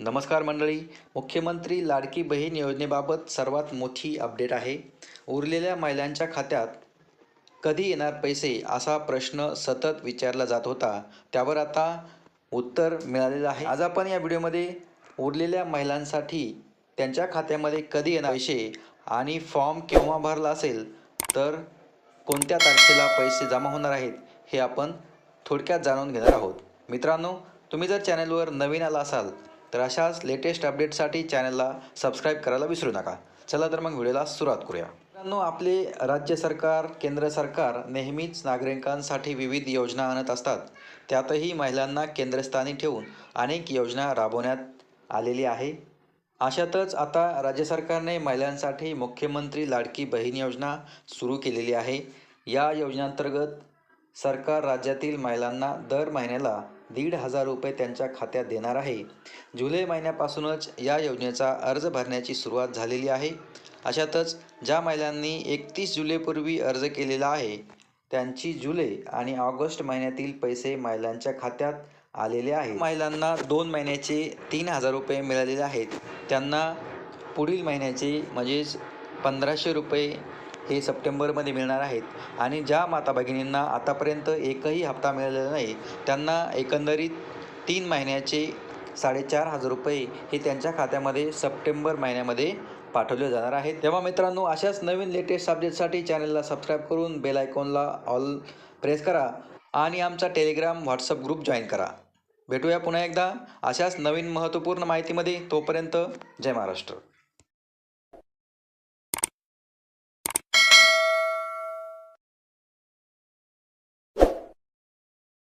नमस्कार मंडळी. मुख्यमंत्री लाडकी बहीण योजनेबाबत सर्वात मोठी अपडेट आहे. उरलेल्या महिलांच्या खात्यात कधी येणार पैसे असा प्रश्न सतत विचारला जात होता. त्यावर आता उत्तर मिळालेलं आहे. आज आपण या व्हिडिओमध्ये उरलेल्या महिलांसाठी त्यांच्या खात्यामध्ये कधी येणार पैसे आणि फॉर्म केव्हा भरला असेल तर कोणत्या तारखेला पैसे जमा होणार आहेत हे आपण थोडक्यात जाणून घेणार आहोत. मित्रांनो तुम्ही जर चॅनलवर नवीन आला असाल तर अशाच लेटेस्ट अपडेटसाठी चॅनलला सबस्क्राईब करायला विसरू नका. चला तर मग व्हिडिओला सुरुवात करूया. मित्रांनो आपले राज्य सरकार केंद्र सरकार नेहमीच नागरिकांसाठी विविध योजना आणत असतात. त्यातही महिलांना केंद्रस्थानी ठेवून अनेक योजना राबवण्यात आलेली आहे. अशातच आता राज्य सरकारने महिलांसाठी मुख्यमंत्री लाडकी बहीण योजना सुरू केलेली आहे. या योजनेअंतर्गत सरकार राज्यातील महिलांना दर महिन्याला दीड हजार रुपये त्यांच्या खात्यात देणार आहे. जुलै महिन्यापासूनच या योजनेचा अर्ज भरण्याची सुरुवात झालेली आहे. अशातच ज्या महिलांनी एकतीस जुलैपूर्वी अर्ज केलेला आहे त्यांची जुलै आणि ऑगस्ट महिन्यातील पैसे महिलांच्या खात्यात आलेले आहे महिलांना दोन महिन्याचे तीन हजार रुपये मिळालेले आहेत. त्यांना पुढील महिन्याचे म्हणजेच पंधराशे रुपये हे सप्टेंबरमध्ये मिळणार आहेत. आणि ज्या माता भगिनींना आतापर्यंत एकही हप्ता मिळालेला नाही त्यांना एकंदरीत तीन महिन्याचे साडेचार हजार रुपये हे त्यांच्या खात्यामध्ये सप्टेंबर महिन्यामध्ये पाठवले जाणार आहेत. तेव्हा मित्रांनो अशाच नवीन लेटेस्ट अपडेटसाठी चॅनलला सबस्क्राईब करून बेल आयकॉनला ऑल प्रेस करा आणि आमचा टेलिग्राम व्हॉट्सअप ग्रुप जॉईन करा. भेटूया पुन्हा एकदा अशाच नवीन महत्त्वपूर्ण माहितीमध्ये. तोपर्यंत जय महाराष्ट्र.